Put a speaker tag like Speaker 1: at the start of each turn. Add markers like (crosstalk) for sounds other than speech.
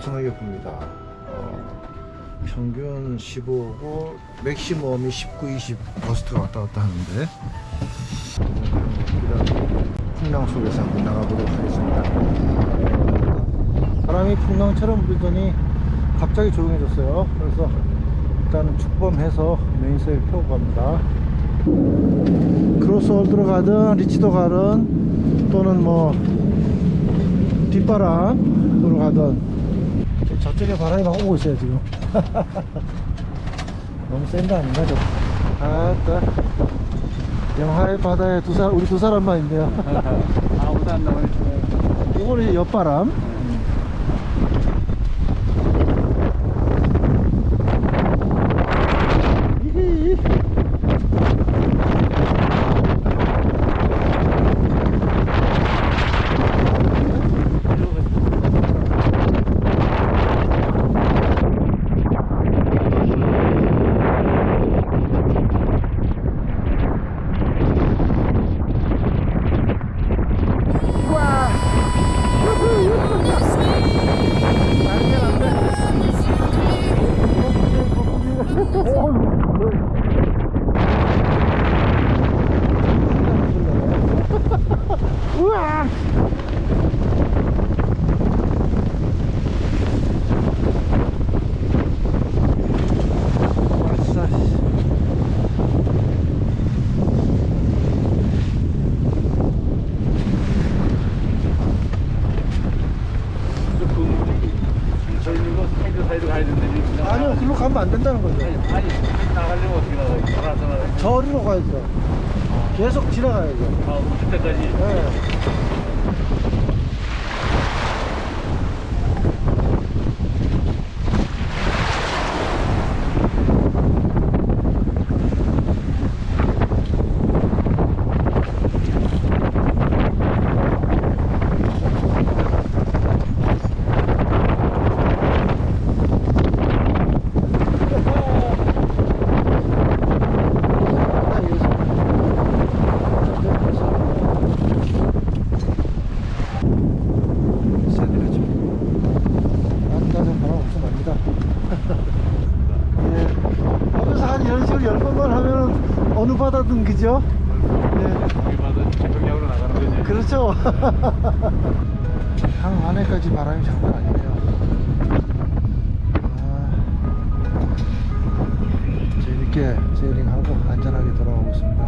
Speaker 1: 시원하게 붑니다. 어, 평균 15고 맥시멈이 19, 20 버스트가 왔다 갔다 하는데 풍랑 속에서 한번 나가보도록 하겠습니다. 바람이 풍랑처럼 불더니 갑자기 조용해졌어요. 그래서 일단은 축범해서 메인세일 펴고 갑니다. 크로스월드로 가든 리치도 가든 또는 뭐 뒷바람으로 가든 저쪽에 바람이 막 오고 있어요 지금. (laughs) 너무 센 거 아닌가 저 아따 영하의 바다에 두 사람 우리 두 사람만 있네요.
Speaker 2: 아무도 안 나오네.
Speaker 1: 이거는 옆바람 이히. 와. 우와! 왔어.
Speaker 2: 저희 이거 사이드 사이드 가야 되는데
Speaker 1: 글로 가면 안 된다는 거죠.
Speaker 2: 아니, 나가려면 어떻게 나가? 알아서 나가.
Speaker 1: 저리로 가야죠. 계속 지나가야죠.
Speaker 2: 아, 오실 때까지.
Speaker 1: 네. 새들이 좀 안가서 바람 없으면 납니다. 예. 하면서 한 이런 식으로 열 번만 하면 어느 바다든 그죠? 예.
Speaker 2: 여기 봐도 태평양으로 나가는 거지.
Speaker 1: 그렇죠. (laughs) 강 안에까지 바람이 장난 아니네요. 아, 재밌게 세일링하고 안전하게 돌아오고 있습니다.